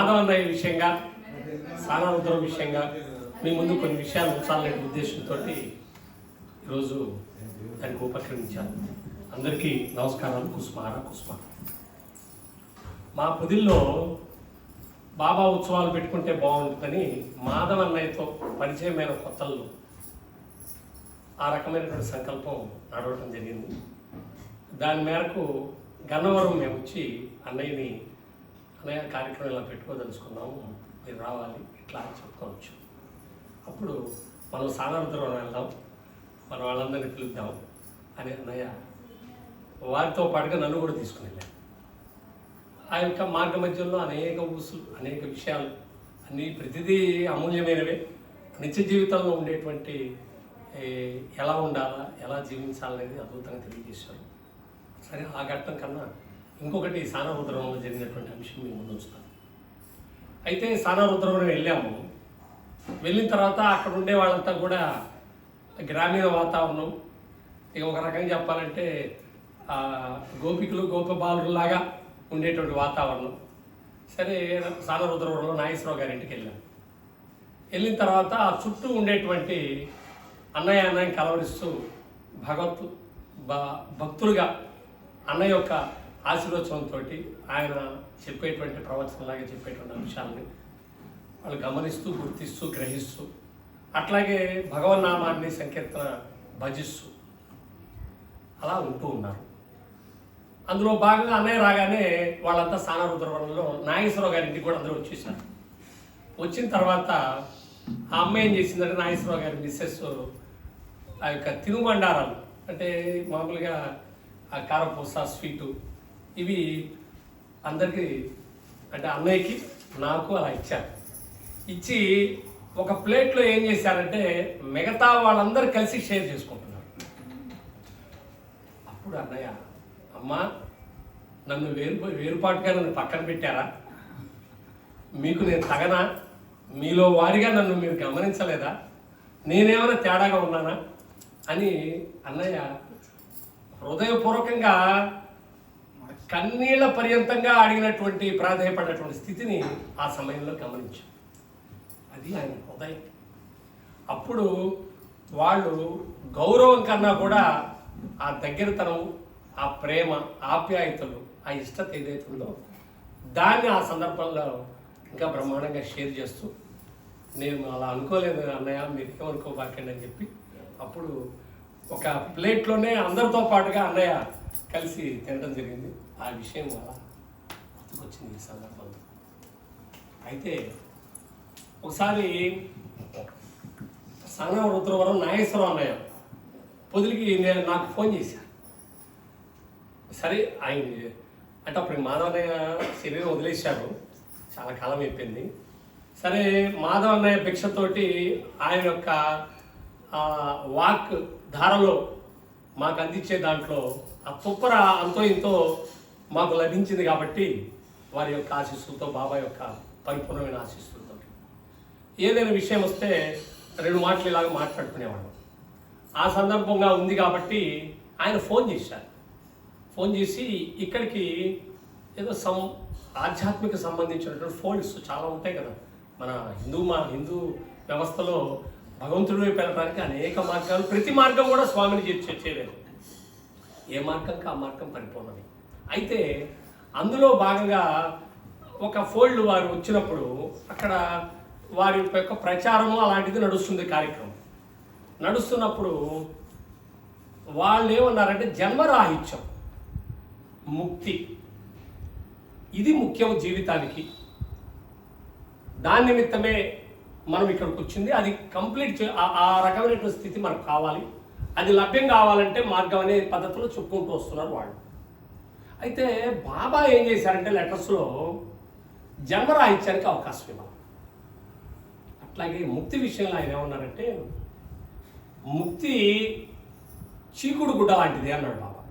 మాధవన్నయ్య విషయంగా సానారుద్రం విషయంగా మీ ముందు కొన్ని విషయాలు ఉంచాలనే ఉద్దేశంతో ఈరోజు దానికి ఉపక్రమించాను అందరికీ నమస్కారాలు. కుస్మార కుస్మ. మా పొదిల్లో బాబా ఉత్సవాలు పెట్టుకుంటే బాగుంటుందని మాధవన్నయ్యతో పరిచయమైన కొత్తల్లో ఆ రకమైనటువంటి సంకల్పం నడవటం జరిగింది. దాని మేరకు గన్నవరం మేము వచ్చి అన్నయ్యని అన్నయ్య కార్యక్రమం ఇలా పెట్టుకోదలుచుకున్నాము మీరు రావాలి ఇట్లా అని చెప్పుకోవచ్చు. అప్పుడు మనం సాధారణం వెళ్దాం మన వాళ్ళందరినీ పిలుద్దాం అని అన్నయ్య వారితో పాటుగా నన్ను కూడా తీసుకుని వెళ్ళాను ఆ యొక్క మార్గ మధ్యంలో అనేక ఊసులు అనేక విషయాలు అన్నీ ప్రతిదీ అమూల్యమైనవే. నిత్య జీవితంలో ఉండేటువంటి ఎలా ఉండాలా ఎలా జీవించాలనేది అద్భుతంగా తెలియజేశారు. సరే ఆ ఘట్టం కన్నా ఇంకొకటి సానారుద్రంలో జరిగినటువంటి అంశం మేము ముందు ఉంచుతాను అయితే సానారుద్రంలో వెళ్ళాము. వెళ్ళిన తర్వాత అక్కడ ఉండే వాళ్ళంతా కూడా గ్రామీణ వాతావరణం. ఇక ఒక రకంగా చెప్పాలంటే గోపికులు గోపికలు గోపబాలులాగా ఉండేటువంటి వాతావరణం. సరే సానరుద్రవరంలో నాగేశ్వరరావు గారి ఇంటికి వెళ్ళాం. వెళ్ళిన తర్వాత ఆ చుట్టూ ఉండేటువంటి అన్నయ్య అన్నయ్య కలవరిస్తూ భగవత్ భ భక్తులుగా అన్నయ్య యొక్క ఆశీర్వచనంతో ఆయన చెప్పేటువంటి ప్రవచనలాగా చెప్పేటువంటి అంశాలని వాళ్ళు గమనిస్తూ గుర్తిస్తూ గ్రహిస్తూ అట్లాగే భగవన్నామాన్ని సంకీర్తన భజిస్తూ అలా ఉంటూ ఉన్నారు. అందులో భాగంగా అన్నయ్య రాగానే వాళ్ళంతా స్థానారుద్రవరంలో నాగేశ్వరరావు గారి ఇంటికి కూడా అందరూ వచ్చేసారు. వచ్చిన తర్వాత ఆ అమ్మాయి ఏం చేసిందంటే నాగేశ్వరరావు గారి మిస్సెస్ ఆ యొక్క తినుబండారాలు అంటే మామూలుగా ఆ కారపూస స్వీటు ఇవి అందరికీ అంటే అన్నయ్యకి నాకు అలా ఇచ్చారు. ఇచ్చి ఒక ప్లేట్లో ఏం చేశారంటే మిగతా వాళ్ళందరూ కలిసి షేర్ చేసుకుంటున్నారు. అప్పుడు అన్నయ్య అమ్మా నన్ను వేరు వేరుపాటుగా నన్ను పక్కన పెట్టారా? మీకు నేను తగనా? మీలో వారిగా నన్ను మీరు గమనించలేదా? నేనేమైనా తేడాగా ఉన్నానా? అని అన్నయ్య హృదయపూర్వకంగా కన్నీళ్ళ పర్యంతంగా అడిగినటువంటి ప్రాధాయపడినటువంటి స్థితిని ఆ సమయంలో గమనించాం. అది ఆయన హృదయం. అప్పుడు వాళ్ళు గౌరవం కన్నా కూడా ఆ దగ్గరతనం ఆ ప్రేమ ఆప్యాయతలు ఆ ఇష్టత ఏదైతే ఉందో దాన్ని ఆ సందర్భంలో ఇంకా బ్రహ్మాండంగా షేర్ చేస్తూ నేను అలా అనుకోలేదు అన్నయ్య మీరు ఏమనుకోబాకండి అని చెప్పి. అప్పుడు ఒక ప్లేట్లోనే అందరితో పాటుగా అన్నయ్య కలిసి తినడం జరిగింది. ఆ విషయం గుర్తుకొచ్చింది ఈ సందర్భంలో. అయితే ఒకసారి సంగం రుద్రవరం నాగేశ్వరం అన్నయ్య పొదిలికి నేను నాకు ఫోన్ చేశాను సరే ఆయన అంటే అప్పుడు మాధవన్నయ్య శరీరం వదిలేశారు. చాలా కాలం అయిపోయింది. సరే మాధవ అన్నయ్య భిక్షతోటి ఆయన యొక్క వాక్ ధారలో మాకు అందించే దాంట్లో ఆ తుప్పర అంతో ఇంతో మాకు లభించింది కాబట్టి వారి యొక్క ఆశీస్సులతో బాబా యొక్క పరిపూర్ణమైన ఆశీస్సులతో. ఏదైనా విషయం వస్తే రెండు మాటలు ఇలాగ మాట్లాడుకునేవాళ్ళం. ఆ సందర్భంగా ఉంది కాబట్టి ఆయన ఫోన్ చేశారు. ఫోన్ చేసి ఇక్కడికి ఏదో సం ఆధ్యాత్మిక సంబంధించినటువంటి ఫోల్డ్స్ చాలా ఉంటాయి కదా. మన హిందూ మా హిందూ వ్యవస్థలో భగవంతుడి వైపు వెళ్ళడానికి అనేక మార్గాలు ప్రతి మార్గం కూడా స్వామిని చేర్చేయలేదు ఏ మార్గంకి ఆ మార్గం పరిపూర్ణమే. అయితే అందులో భాగంగా ఒక ఫోల్డ్ వారు వచ్చినప్పుడు అక్కడ వారి యొక్క ప్రచారము అలాంటిది నడుస్తుంది కార్యక్రమం. నడుస్తున్నప్పుడు వాళ్ళు ఏమన్నారంటే జన్మరాహిత్యం ముక్తి. ఇది ముఖ్యం జీవితానికి. దాని నిమిత్తమే మనం ఇక్కడికి వచ్చింది. అది కంప్లీట్ చే- ఆ రకమైనటువంటి స్థితి మనకు కావాలి. అది లభ్యం కావాలంటే మార్గం అనే పద్ధతిలో చెప్పుకుంటూ వస్తున్నారు వాళ్ళు. అయితే బాబా ఏం చేశారంటే లెటర్స్లో జన్మరాహిత్యానికి అవకాశం ఇవ్వాలి. అట్లాగే ముక్తి విషయంలో ఆయన ఏమన్నారంటే ముక్తి చీకుడు గుడ్డ లాంటిది అన్నాడు బాబా.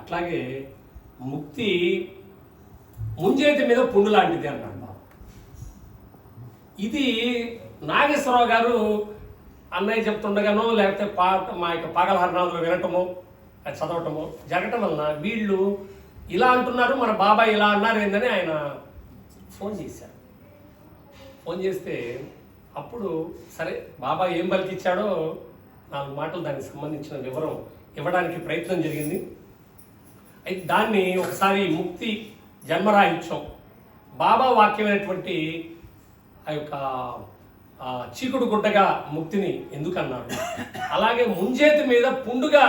అట్లాగే ముక్తి ముంజేతి మీద పుండు లాంటిది అన్నాడు బాబా. ఇది నాగేశ్వరరావు గారు అన్నయ్య చెప్తుండగానో లేకపోతే పా మా యొక్క పాగలహరణాలు వినటమో చదవటము జరగటం వలన వీళ్ళు ఇలా అంటున్నారు మన బాబాయ్ ఇలా అన్నారు ఏందని ఆయన ఫోన్ చేశారు. ఫోన్ చేస్తే అప్పుడు సరే బాబాయ్ ఏం పలికిచ్చాడో నాలుగు మాటలు దానికి సంబంధించిన వివరం ఇవ్వడానికి ప్రయత్నం జరిగింది. అయితే దాన్ని ఒకసారి ముక్తి జన్మరాహిత్యం బాబా వాక్యమైనటువంటి ఆ యొక్క చీకుడు గుడ్డగా ముక్తిని ఎందుకన్నారు? అలాగే ముంజేతి మీద పుండుగా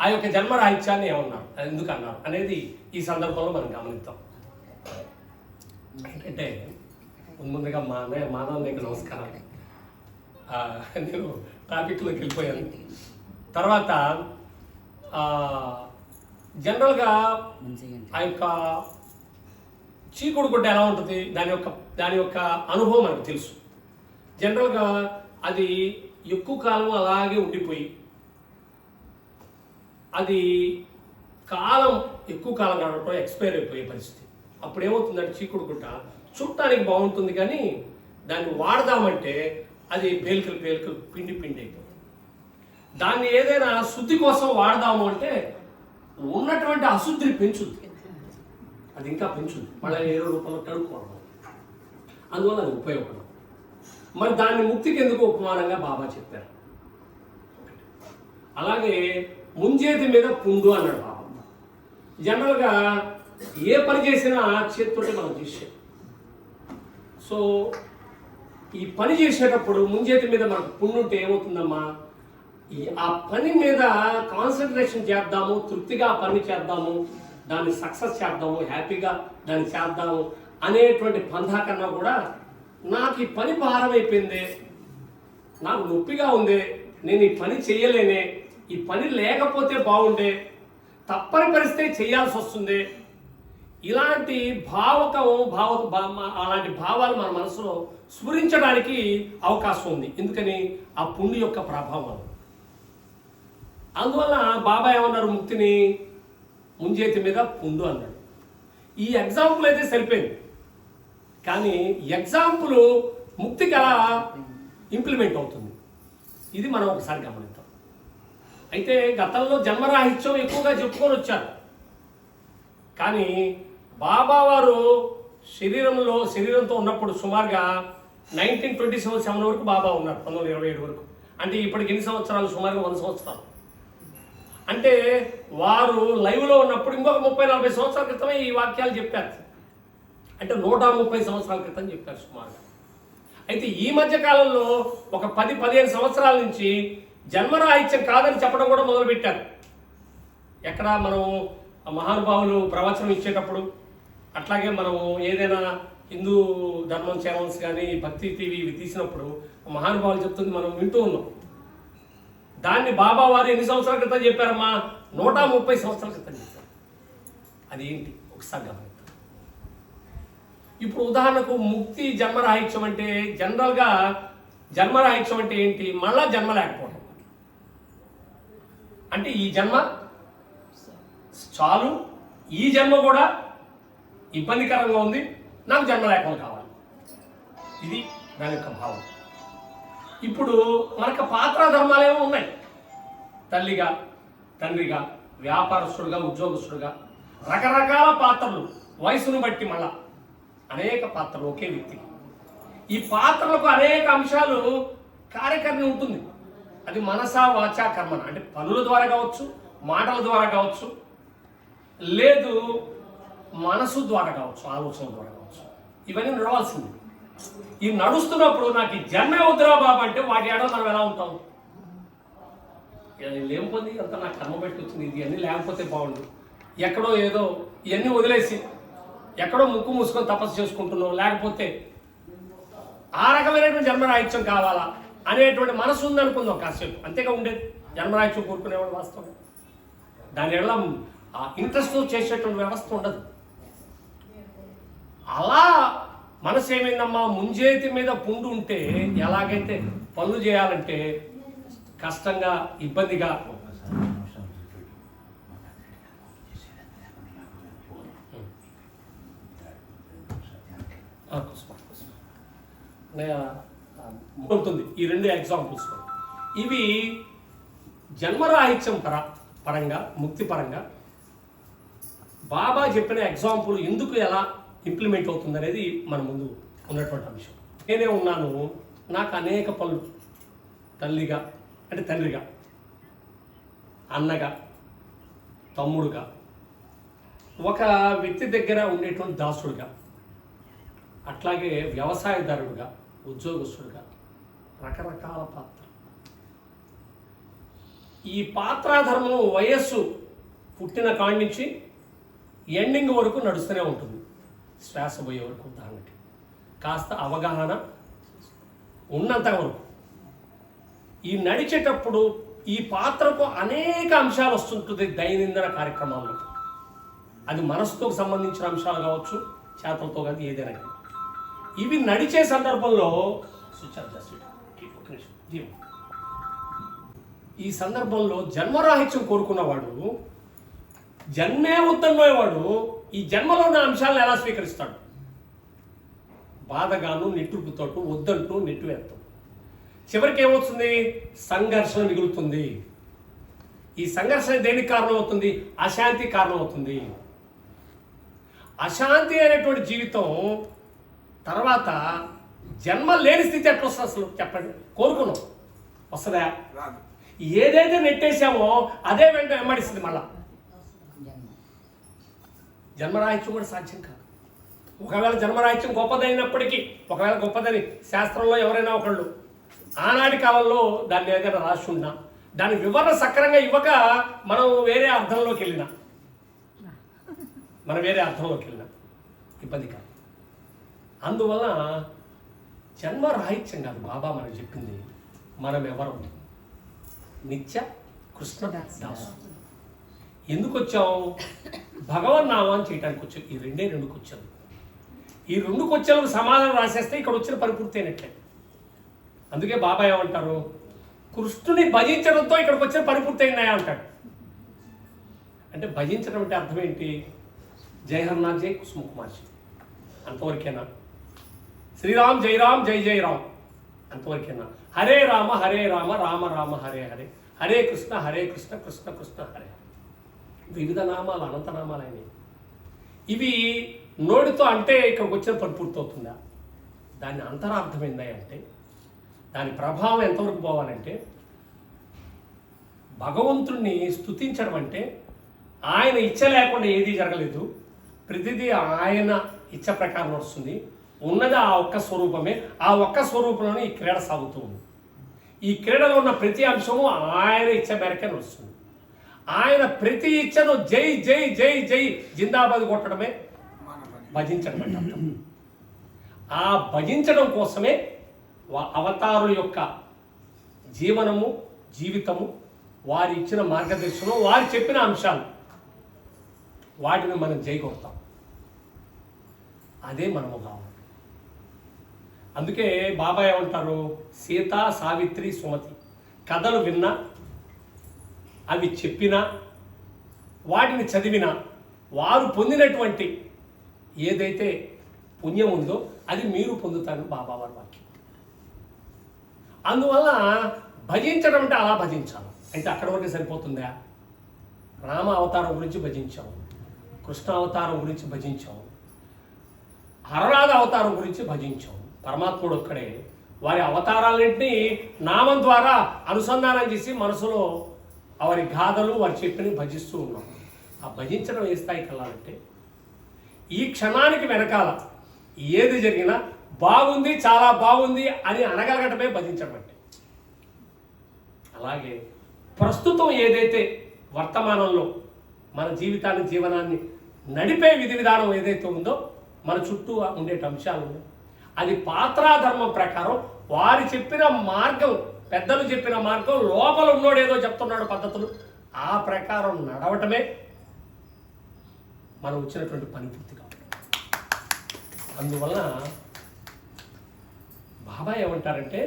ఆ యొక్క జన్మరాహిత్యాన్ని ఏమన్నారు? అది అనేది ఈ సందర్భంలో మనం గమనిద్దాం. ఏంటంటే ముందు ముందుగా మా అన్నయ్య నీకు నమస్కారం. నేను టాపిక్లోకి వెళ్ళిపోయాను. తర్వాత జనరల్గా ఆ యొక్క చీకుడు గుడ్డ ఎలా ఉంటుంది? దాని యొక్క దాని యొక్క అనుభవం మనకు తెలుసు. జనరల్గా అది ఎక్కువ కాలం అలాగే ఉండిపోయి అది కాలం ఎక్కువ కాలం గడపడం ఎక్స్పైర్ అయిపోయే పరిస్థితి. అప్పుడు ఏమవుతుందంటే చీకుడు చూడటానికి బాగుంటుంది కానీ దాన్ని వాడదామంటే అది పేలికలు పేలికలు పిండి పిండి అయిపోతుంది. దాన్ని ఏదైనా శుద్ధి కోసం వాడదాము అంటే ఉన్నటువంటి అశుద్ధిని పెంచుద్ది. అది ఇంకా పెంచుద్ది. మళ్ళీ ఏదో రూపంలో కడుక్కోవడం అందువల్ల అది ఉపయోగపడదు. మరి దాన్ని ముక్తికి ఎందుకు ఉపమానంగా బాబా చెప్పారు? అలాగే ముంజేతి మీద పుండు అన్నాడు బాబా. జనరల్గా ఏ పని చేసినా చేతితోటే మనం చేసాం సో ఈ పని చేసేటప్పుడు ముంజేతి మీద మనకు పుండు ఉంటే ఏమవుతుందమ్మా? ఈ ఆ పని మీద కాన్సన్ట్రేషన్ చేద్దాము తృప్తిగా ఆ పని చేద్దాము దాన్ని సక్సెస్ చేద్దాము హ్యాపీగా దాన్ని చేద్దాము అనేటువంటి పంధా కన్నా కూడా నాకు ఈ పని భారం అయిపోయింది నాకు నొప్పిగా ఉంది. నేను ఈ పని చేయలేనే ఈ పని లేకపోతే బాగుండే. తప్పని పరిస్థితి చేయాల్సి వస్తుంది ఇలాంటి భావకం భావ అలాంటి భావాలు మన మనసులో స్ఫురించడానికి అవకాశం ఉంది ఎందుకని? ఆ పుణ్య యొక్క ప్రభావం. అందువల్ల బాబా ఏమన్నారు? ముక్తిని ముంజేతి మీద పుండు అన్నాడు. ఈ ఎగ్జాంపుల్ అయితే సరిపోయింది. కానీ ఎగ్జాంపుల్ ముక్తికి ఎలా ఇంప్లిమెంట్ అవుతుంది. ఇది మనం ఒకసారి గమనిద్దాం. అయితే గతంలో జన్మరాహిత్యం ఎక్కువగా చెప్పుకొని వచ్చారు. కానీ బాబా వారు శరీరంలో శరీరంతో ఉన్నప్పుడు సుమారుగా నైన్టీన్ ట్వంటీ సెవెన్ సెవెన్ వరకు బాబా ఉన్నారు పంతొమ్మిది వందల ఇరవై ఏడు వరకు. అంటే ఇప్పటికి ఎన్ని సంవత్సరాలు? సుమారుగా వంద సంవత్సరాలు. అంటే వారు లైవ్లో ఉన్నప్పుడు ఇంకొక ముప్పై నలభై సంవత్సరాల క్రితమే ఈ వాక్యాలు చెప్పారు. అంటే నూట ముప్పై సంవత్సరాల క్రితం చెప్పారు సుమారుగా అయితే ఈ మధ్య కాలంలో ఒక పది పదిహేను సంవత్సరాల నుంచి జన్మరాహిత్యం కాదని చెప్పడం కూడా మొదలుపెట్టారు. ఎక్కడ మనం ఆ మహానుభావులు ప్రవచనం ఇచ్చేటప్పుడు అట్లాగే మనం ఏదైనా హిందూ ధర్మం ఛానల్స్ కానీ భక్తి టీవీ ఇవి తీసినప్పుడు మహానుభావులు చెప్తుంది మనం వింటూ ఉన్నాం. దాన్ని బాబా వారు ఎన్ని సంవత్సరాల క్రితం చెప్పారమ్మా? నూట ముప్పై సంవత్సరాల క్రితం చెప్పారు. అది ఏంటి? ఒకసారి గమనిద్దాం ఇప్పుడు ఉదాహరణకు ముక్తి జన్మరాహిత్యం అంటే జనరల్గా జన్మరాహిత్యం అంటే ఏంటి? మళ్ళా జన్మ లేకపోవడం. అంటే ఈ జన్మ చాలు. ఈ జన్మ కూడా ఇబ్బందికరంగా ఉంది. నాకు జన్మ లేకుండా కావాలి. ఇది దాని యొక్క భావం. ఇప్పుడు మనకు పాత్ర ధర్మాలేమో ఉన్నాయి. తల్లిగా తండ్రిగా వ్యాపారస్తుడుగా ఉద్యోగస్తుడుగా రకరకాల పాత్రలు. వయసును బట్టి మళ్ళా. అనేక పాత్రలు ఒకే వ్యక్తికి ఈ పాత్రలకు అనేక అంశాలు కార్యకరణ ఉంటుంది. అది మనసా వాచా కర్మన అంటే పనుల ద్వారా కావచ్చు మాటల ద్వారా కావచ్చు లేదు మనసు ద్వారా కావచ్చు ఆలోచన ద్వారా కావచ్చు. ఇవన్నీ నడవాల్సింది. ఈ నడుస్తున్నప్పుడు నాకు ఈ జన్మే వద్దురా బాబు అంటే వాటి ఏడో మనం ఎలా ఉంటాం? ఇది పొంది అంత నాకు కర్మ పెట్టుకొచ్చింది వచ్చింది. ఇది అన్నీ లేకపోతే బాగుండు. ఎక్కడో ఏదో ఇవన్నీ వదిలేసి ఎక్కడో ముక్కు మూసుకొని తపస్సు చేసుకుంటున్నాం లేకపోతే ఆ రకమైనటువంటి జన్మరాహిత్యం కావాలా అనేటువంటి మనసు ఉందనుకుందాం కాసేపు. అంతేగా ఉండేది. జన్మరాహిత్యం కోరుకునేవాడు వాస్తవం. దాని వల్ల ఆ ఇంట్రెస్ట్తో చేసేటువంటి వ్యవస్థ ఉండదు. అలా మనసు ఏమైందమ్మా? ముంజేతి మీద పుండు ఉంటే ఎలాగైతే పనులు చేయాలంటే కష్టంగా ఇబ్బందిగా ఆ, ఉంటుంది ఈ రెండు ఎగ్జాంపుల్స్ ఇవి జన్మరాహిత్యం పర పరంగా ముక్తి పరంగా బాబా చెప్పిన ఎగ్జాంపుల్ ఎందుకు ఎలా ఇంప్లిమెంట్ అవుతుంది అనేది మన ముందు ఉన్నటువంటి అంశం. నేనే ఉన్నాను నాకు అనేక పనులు. తల్లిగా అంటే తండ్రిగా అన్నగా తమ్ముడుగా ఒక వ్యక్తి దగ్గర ఉండేటువంటి దాసుడుగా. అట్లాగే వ్యవసాయదారుడుగా ఉద్యోగస్తుడుగా రకరకాల పాత్ర. ఈ పాత్రాధర్మం వయస్సు పుట్టిన కాడి నుంచి ఎండింగ్ వరకు నడుస్తూనే ఉంటుంది. శ్వాస పోయే వరకు ఉదాహరణకి కాస్త అవగాహన ఉన్నంత వరకు. ఈ నడిచేటప్పుడు ఈ పాత్రకు అనేక అంశాలు వస్తుంటుంది దైనందిన కార్యక్రమాల్లో. అది మనసుతో సంబంధించిన అంశాలు కావచ్చు చేతలతో కానీ ఏదైనా కానీ ఇవి నడిచే సందర్భంలో ఈ సందర్భంలో జన్మరాహిత్యం కోరుకున్నవాడు జన్మే వద్దన్నోవాడు ఈ జన్మలో ఉన్న అంశాలను ఎలా స్వీకరిస్తాడు? బాధగాను నిట్టూపుతోటు వద్దంటూ నెట్టివేస్తాం చివరికి ఏమవుతుంది? సంఘర్షణ మిగులుతుంది. ఈ సంఘర్షణ దేనికి కారణం అవుతుంది అశాంతి కారణం అవుతుంది అశాంతి అనేటువంటి జీవితం తర్వాత జన్మ లేని స్థితి ఎట్లా వస్తుంది అసలు? చెప్పండి. కోరుకున్నాం. వస్తుందా? రాదు. ఏదైతే నెట్టేసామో అదే వెంట వెంబడిస్తుంది మళ్ళా. జన్మరాహిత్యం కూడా సాధ్యం కాదు. ఒకవేళ జన్మరాహిత్యం గొప్పదైనప్పటికీ ఒకవేళ గొప్పదని శాస్త్రంలో ఎవరైనా ఒకళ్ళు ఆనాటి కాలంలో దాన్ని ఏదైనా రాసి ఉన్నా దాని వివరణ సక్రంగా ఇవ్వక మనం వేరే అర్థంలోకి వెళ్ళినా. మనం వేరే అర్థంలోకి వెళ్ళినా. ఇబ్బంది కాదు. అందువల్ల జన్మరాహిత్యం కాదు. బాబా మనకు చెప్పింది మనం ఎవరం? నిత్య కృష్ణ దాసు. ఎందుకు వచ్చాం భగవన్ నామాన్ని చేయడానికి వచ్చాం ఈ రెండే రెండు క్వశ్చన్లు ఈ రెండు క్వశ్చన్లకు సమాధానం రాసేస్తే ఇక్కడ వచ్చిన పరిపూర్తి అయినట్లే అందుకే బాబా ఏమంటారు? కృష్ణుని భజించడంతో ఇక్కడికి వచ్చిన పరిపూర్తి అయినాయా అంటాడు. అంటే భజించడం అంటే అర్థం ఏంటి? జై హర్నాథ్ జై కుసుమ కుమార్జీ అంతవరకేనా? శ్రీరామ్ జై రామ్ జై జై రామ్ అంతవరకేనా హరే రామ హరే రామ రామ రామ హరే హరే. హరే కృష్ణ హరే కృష్ణ కృష్ణ కృష్ణ హరే వివిధ నామాలు అనంత నామాలు అయినాయి. ఇవి నోటితో అంటే ఇక్కడికి వచ్చిన పని పూర్తవుతుందా దాని అంతరార్థం ఏందంటే దాని ప్రభావం ఎంతవరకు పోవాలంటే భగవంతుణ్ణి స్తుతించడం అంటే ఆయన ఇచ్చ లేకుండా ఏదీ జరగలేదు. ప్రతిదీ ఆయన ఇచ్చ ప్రకారం వస్తుంది ఉన్నది ఆ ఒక్క స్వరూపమే. ఆ ఒక్క స్వరూపంలోనే ఈ క్రీడ సాగుతూ ఉంది. ఈ క్రీడలో ఉన్న ప్రతి అంశము ఆయన ఇచ్చ మేరకే నడుస్తుంది. ఆయన ప్రతి ఇచ్చను జై జై జై జై జిందాబాద్ కొట్టడమే భజించడం అంటే ఆ భజించడం కోసమే అవతారుల యొక్క జీవనము జీవితము వారు ఇచ్చిన మార్గదర్శనం వారు చెప్పిన అంశాలు వాటిని మనం జై కొడతాం. అదే మనము కావాలి అందుకే బాబా ఏమంటారు? సీత సావిత్రి సుమతి. కథలు విన్నా అవి చెప్పినా వాటిని చదివినా వారు పొందినటువంటి ఏదైతే పుణ్యం ఉందో అది మీరు పొందుతారు బాబా వారి వాక్యం. అందువల్ల భజించడం అంటే అలా భజించాలి. అంటే అక్కడ వరకు సరిపోతుందా? రామ అవతారం గురించి భజించాము. కృష్ణ అవతారం గురించి భజించాము. హరనాథ అవతారం గురించి భజించాము. పరమాత్ముడు ఒక్కడే వారి అవతారాలన్నింటినీ నామం ద్వారా అనుసంధానం చేసి మనసులో వారి గాథలు వారి చెప్పిని భజిస్తూ ఉన్నాం. ఆ భజించడం ఏ స్థాయికి వెళ్ళాలంటే ఈ క్షణానికి వెనకాల ఏది జరిగినా బాగుంది చాలా బాగుంది అని అనగలగటమే భజించడం అంటే. అలాగే ప్రస్తుతం ఏదైతే వర్తమానంలో మన జీవితాన్ని జీవనాన్ని నడిపే విధి విధానం ఏదైతే ఉందో మన చుట్టూ ఉండే అంశాలు ఉన్నాయి. అది పాత్రాధర్మం ప్రకారం వారు చెప్పిన మార్గం పెద్దలు చెప్పిన మార్గం లోపల ఉన్నోడు ఏదో చెప్తున్నాడు పద్ధతులు ఆ ప్రకారం నడవటమే మనం వచ్చినటువంటి పని పూర్తి అందువల్ల బాబా ఏమంటారంటే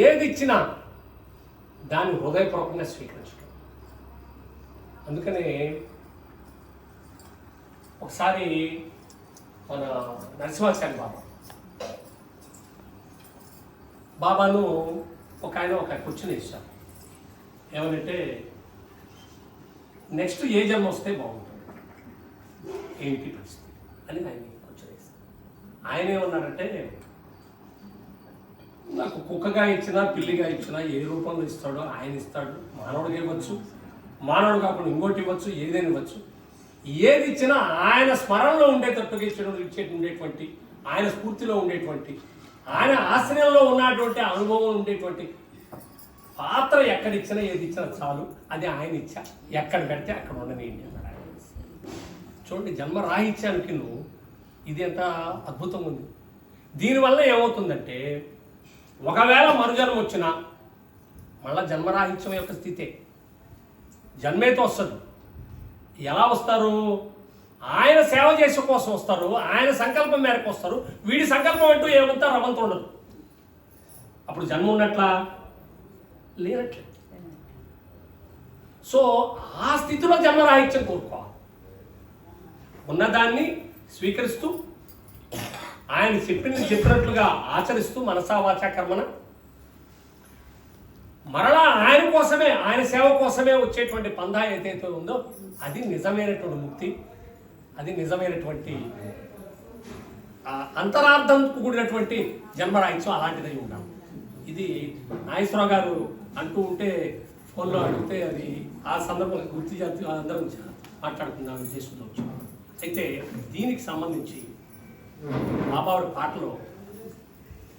ఏది ఇచ్చినా దాన్ని హృదయపూర్వకంగా స్వీకరించడం అందుకనే ఒకసారి మన నరసింహాచారి బాబా. బాబాను ఒక ఆయన ఒక క్వశ్చన్ ఇచ్చారు ఏమనంటే నెక్స్ట్ ఏ జన్మ వస్తే బాగుంటుంది? ఏంటి పరిస్థితి? అని ఆయన క్వశ్చన్ ఆయన ఏమన్నారంటే నాకు కుక్కగా ఇచ్చినా పిల్లిగా ఇచ్చినా ఏ రూపంలో ఇస్తాడో ఆయన ఇస్తాడు. మానవుడికి ఇవ్వచ్చు. మానవుడు కాకుండా ఇంకోటి ఇవ్వచ్చు ఏదైనా ఇవ్వచ్చు. ఏది ఇచ్చినా ఆయన స్మరణలో ఉండేటట్టుగా ఇచ్చడం ఇచ్చే ఉండేటువంటి ఆయన స్ఫూర్తిలో ఉండేటువంటి ఆయన ఆశ్రయంలో ఉన్నటువంటి అనుభవం ఉండేటువంటి పాత్ర ఎక్కడిచ్చినా ఏది ఇచ్చినా చాలు. అది ఆయన ఇచ్చా. ఎక్కడ పెడితే అక్కడ ఉండనియండి అన్నాడు ఆయన. చూడండి జన్మ రాహిత్యానికి నువ్వు ఇది ఎంత అద్భుతం ఉంది. దీనివల్ల ఏమవుతుందంటే ఒకవేళ మరుజన్మ వచ్చినా మళ్ళా జన్మరాహిత్యం యొక్క స్థితే. జన్మేతో వస్తుంది. ఎలా వస్తారు? ఆయన సేవ చేసే కోసం వస్తారు ఆయన సంకల్పం మేరకు వస్తారు వీడి సంకల్పం అంటూ ఏమంతా రవంత ఉండదు. అప్పుడు జన్మ ఉన్నట్లా లేనట్లే. సో ఆ స్థితిలో జన్మ రాహిత్యం కోరుకోవాలి. ఉన్నదాన్ని స్వీకరిస్తూ ఆయన చెప్పిన చెప్పినట్లుగా ఆచరిస్తూ మనసా వాచా కర్మన మరలా ఆయన కోసమే ఆయన సేవ కోసమే వచ్చేటువంటి పందా ఏదైతే ఉందో అది నిజమైనటువంటి ముక్తి అది నిజమైనటువంటి అంతరార్థం కూడినటువంటి జన్మరాహిత్యం అలాంటిదై ఉన్నాం ఇది నాగేశ్వరరావు గారు అంటూ ఉంటే ఫోన్లో అడిగితే అది ఆ సందర్భంలో గుర్తు జాతి అందరం మాట్లాడుకుందాం ఉద్దేశంతో అయితే దీనికి సంబంధించి బాబావారి పాటలో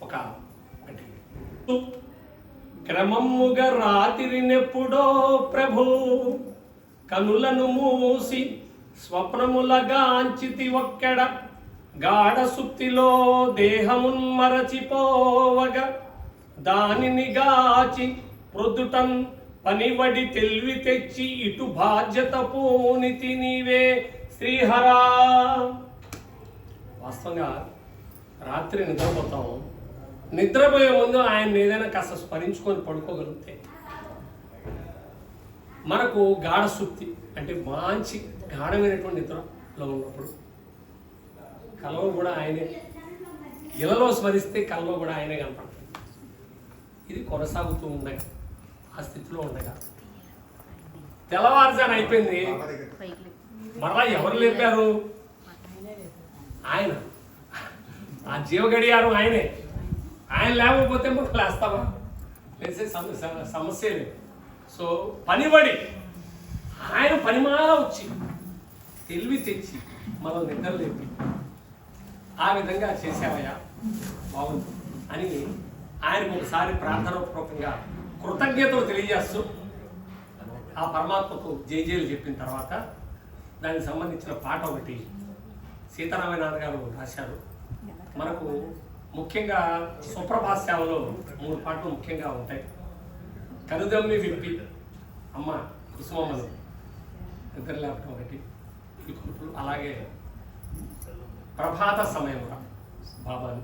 ఒక ఒకటి క్రమముగా రాత్రినెప్పుడో ప్రభు కనులను మూసి స్వప్నములగాంచితి ఒక్కడ గాఢ సుప్తిలో దేహమున్ మరచిపోవగా దానిని గాచి ప్రొద్దుటం పనివడి తెలివి తెచ్చి ఇటు బాధ్యత పూనితి నీవే శ్రీహరా. వాస్తవంగా రాత్రి నిద్రపోతాం. నిద్రపోయే ముందు ఆయన ఏదైనా కాస్త స్మరించుకొని పడుకోగలిగితే మనకు గాఢ సుప్తి అంటే మంచి గాఢమైనటువంటి నిద్రలో ఉన్నప్పుడు కలలో కూడా ఆయనే ఇలలో స్మరిస్తే కలలో కూడా ఆయనే కనపడుతుంది ఇది కొనసాగుతూ ఉండగా ఆ స్థితిలో ఉండగా. తెల్లవారుజాన అయిపోయింది. మరలా ఎవరు లేపారు? ఆయన. ఆ జీవ గడియారం ఆయనే. ఆయన లేకపోతే మనం లేస్తామా లేచే సమస్య సమస్య లేదు. సో పనిబడి ఆయన పనిమాల వచ్చి తెలివి తెచ్చి మనం నిద్రలేపి ఆ విధంగా చేసావయ్యా బాగుంది అని ఆయనకు ఒకసారి ప్రార్థనాపూర్వకంగా కృతజ్ఞతలు తెలియజేస్తూ ఆ పరమాత్మకు జయజయలు చెప్పిన తర్వాత దానికి సంబంధించిన పాట ఒకటి సీతారామయ్య నాన్నగారు రాశారు. మనకు ముఖ్యంగా సుప్రభాత సేవలో మూడు పాటలు ముఖ్యంగా ఉంటాయి. కనుదమ్మి విప్పి అమ్మ కుసుమమ్మలు నిద్ర లేపటం ఒకటి అలాగే ప్రభాత సమయం కూడా బాబాని.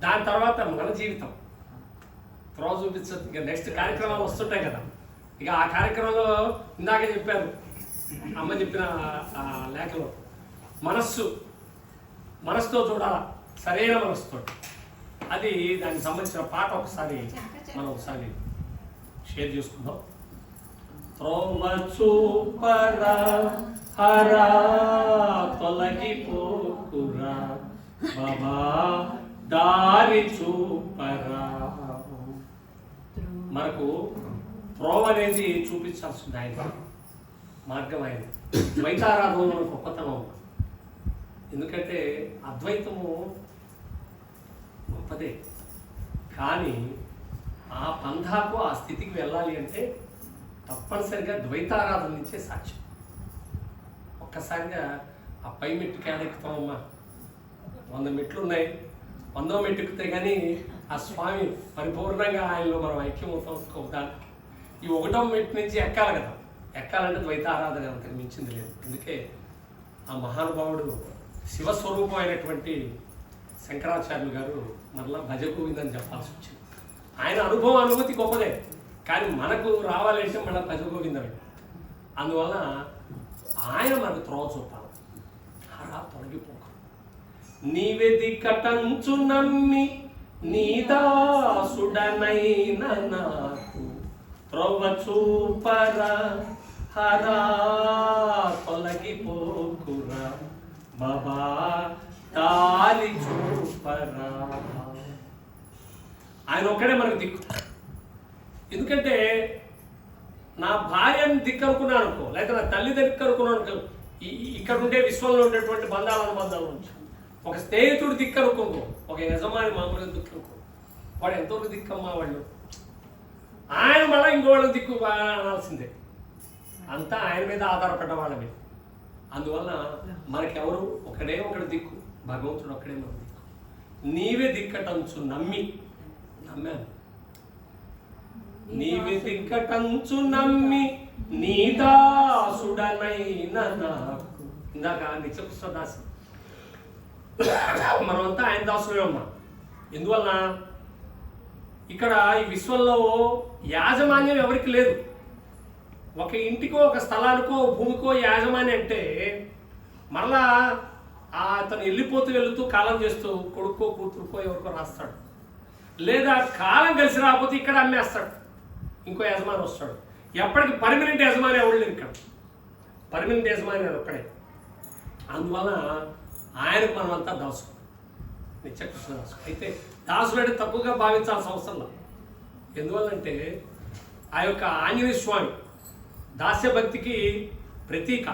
దాని తర్వాత మన జీవితం. త్రోవ చూపించదు ఇక నెక్స్ట్ కార్యక్రమాలు వస్తుంటాయి కదా. ఇక ఆ కార్యక్రమంలో ఇందాక చెప్పారు అమ్మ చెప్పిన ఆ లేఖలో మనస్సు మనస్సుతో చూడాలా? సరైన మనసుతో అది దానికి సంబంధించిన పాట ఒకసారి మనం ఒకసారి షేర్ చేసుకుందాం. త్రోవ చూపరా హరా తొలగిపోకురా బాబా దారి చూపరా. మనకు త్రోవ అనేది చూపించాల్సింది ఆయన. మార్గం ఆయన. ద్వైతారాధనలో గొప్పతనం. ఎందుకంటే అద్వైతము గొప్పదే కానీ ఆ పంధాకు ఆ స్థితికి వెళ్ళాలి అంటే తప్పనిసరిగా ద్వైతారాధన నుంచే సాక్ష్యం. ఒక్కసారిగా ఆ పై మెట్టు కేడెక్కుతామమ్మా వంద మెట్లు ఉన్నాయి వందో మెట్టు ఎక్కితే కానీ ఆ స్వామి పరిపూర్ణంగా ఆయనలో మనం ఐక్యం అవుతాం ఈ ఒకటో మెట్టు నుంచి ఎక్కాలి కదా. ఎక్కాలంటే ద్వైతారాధన అంతకు మించింది లేదు. అందుకే ఆ మహానుభావుడు శివస్వరూపం అయినటువంటి శంకరాచార్యులు గారు మరలా భజగోవిందని చెప్పాల్సి వచ్చింది. ఆయన అనుభవం అనుభూతి గొప్పదే. కానీ మనకు రావాలంటే మళ్ళీ భజ గోవిందమే అందువలన ఆయన మనకు త్రోవ చూపాలి. అలా తొలగిపోక. నీవెది కటంచు నమ్మి నీదాసుడనైన నాకు త్రోవ చూపరా. హరా తొలగిపోకురా. బాబా తాలి చూపరా. ఆయన ఒక్కడే మనకు దిక్కు. ఎందుకంటే నా భార్యను దిక్కు అనుకున్నాను అనుకో లేకపోతే నా తల్లి దిక్కు అనుకున్నాను అనుకో ఇక్కడ ఉండే విశ్వంలో ఉండేటువంటి బంధాల అనుబంధాల నుంచి ఒక స్నేహితుడు దిక్కు అనుకోకో ఒక యజమాని మామూలుగా దిక్కు అనుకో. వాడు ఎంతవరకు దిక్కమ్మా వాళ్ళు ఆయన మళ్ళీ ఇంకో వాళ్ళకి దిక్కు అనాల్సిందే. అంతా ఆయన మీద ఆధారపడ్డ వాళ్ళమే. అందువల్ల మనకెవరు? ఒకడే ఒకటి దిక్కు. భగవంతుడు ఒక్కడే మన దిక్కు. నీవే దిక్కటంచు నమ్మి నీవే దిక్కటంచు నమ్మి నీ దాసుడనైన నాకు. ఇందాక నిత్యకృష్ణ దాసి. మనమంతా ఆయన దాసుడే ఉన్నా. ఎందువలన? ఇక్కడ ఈ విశ్వంలో యాజమాన్యం ఎవరికి లేదు. ఒక ఇంటికో ఒక స్థలానికో భూమికో యాజమాని అంటే మరలా ఆ అతను వెళ్ళిపోతూ వెళుతూ కాలం చేస్తూ కొడుకో కూతురుకో ఎవరికో రాస్తాడు. లేదా కాలం కలిసి రాకపోతే ఇక్కడ అమ్మేస్తాడు. ఇంకో యజమాని వస్తాడు. ఎప్పటికి పర్మనెంట్ యజమాని ఎవరు లేరు ఇక్కడ. పర్మనెంట్ యజమాని అది ఒక్కడే. అందువల్ల ఆయనకు మనమంతా దాసు నిత్యకృష్ణ దాసు అయితే దాసులు అంటే తప్పుగా భావించాల్సిన అవసరం లేదు. ఎందువల్లంటే ఆ యొక్క ఆంజనేయ స్వామి దాస్యభక్తికి ప్రతీక.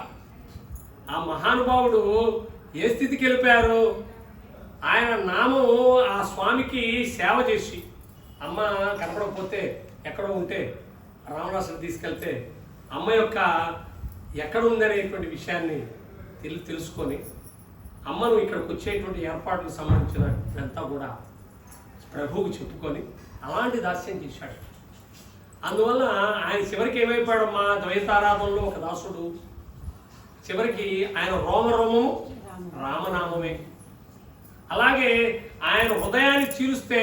ఆ మహానుభావుడు ఏ స్థితికి వెళ్ళిపోయారు? ఆయన నామం ఆ స్వామికి సేవ చేసి అమ్మ కనపడకపోతే ఎక్కడో ఉంటే రామరాసుని తీసుకెళ్తే అమ్మ యొక్క ఎక్కడ ఉందనేటువంటి విషయాన్ని తెలు తెలుసుకొని అమ్మను ఇక్కడికి వచ్చేటువంటి ఏర్పాట్లకు సంబంధించినంతా కూడా ప్రభువుకు చెప్పుకొని అలాంటి దాస్యం చేశాడు. అందువల్ల ఆయన చివరికి ఏమైపోయాడమ్మా? ద్వైతారాధనలో ఒక దాసుడు. చివరికి ఆయన రోమరోమము రామనామమే. అలాగే ఆయన హృదయాన్ని చీరుస్తే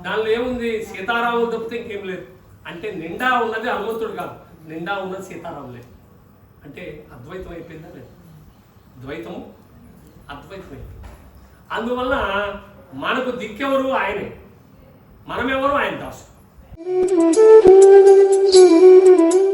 దానిలో ఏముంది? సీతారాములు తప్పితే ఇంకేం లేదు. అంటే నిండా ఉన్నది హనుమంతుడు కాదు. నిండా ఉన్నది సీతారాములే. అంటే అద్వైతం అయిపోయిందా లేదు? ద్వైతము అద్వైతం అయిపోయింది అందువల్ల మనకు దిక్కెవరు? ఆయనే. మనమెవరు? ఆయన దాసు Thank you.